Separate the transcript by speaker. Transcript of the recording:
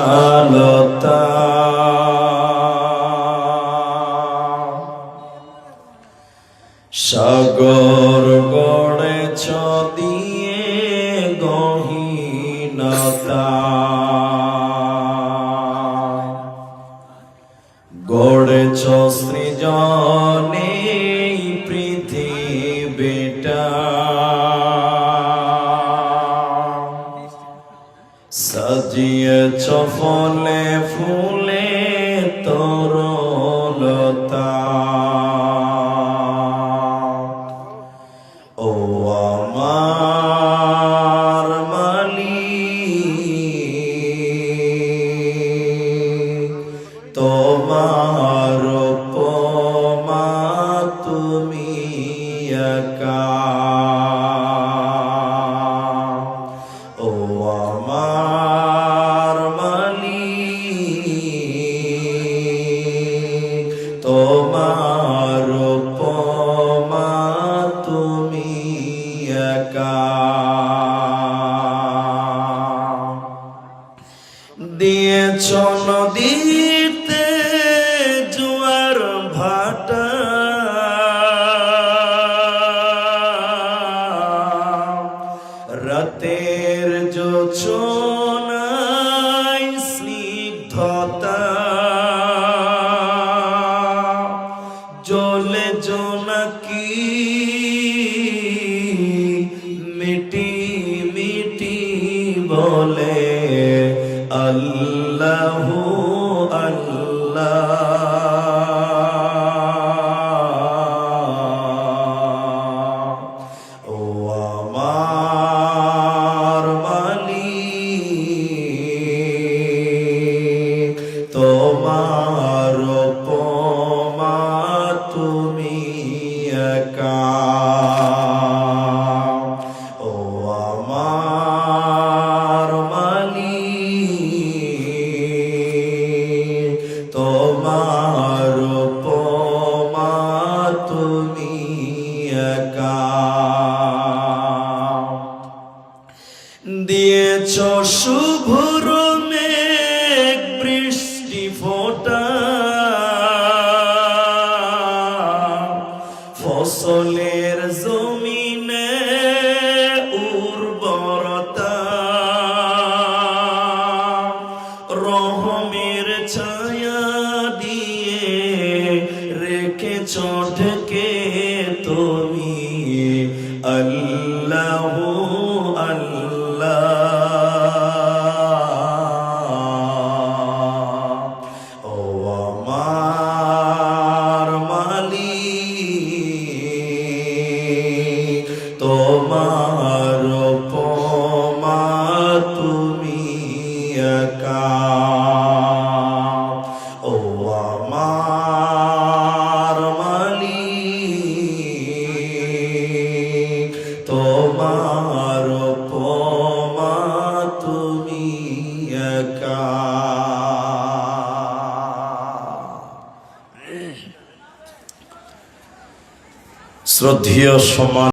Speaker 1: আলতা। সাগর গড়েছ দিয়ে গহীনতা। গড়েছ সৃজনে সাজিয়েছ ফলে ফুলে তরলতা। ও আমার মালিক তোমার দিয়েছ নদীতে জোয়ার ভাটা। রাতের যোচনায় স্নিগ্ধতা। জলে জোনাকি বলে আল্লাহ দিয়েছ শুভর মেঘ বৃষ্টি ফোটা। ফসলের জমিনে উর্বরতা। রহমের ছায়া দিয়ে রেখেছ ঢেকে তুমি শ্রদ্ধেয় সমান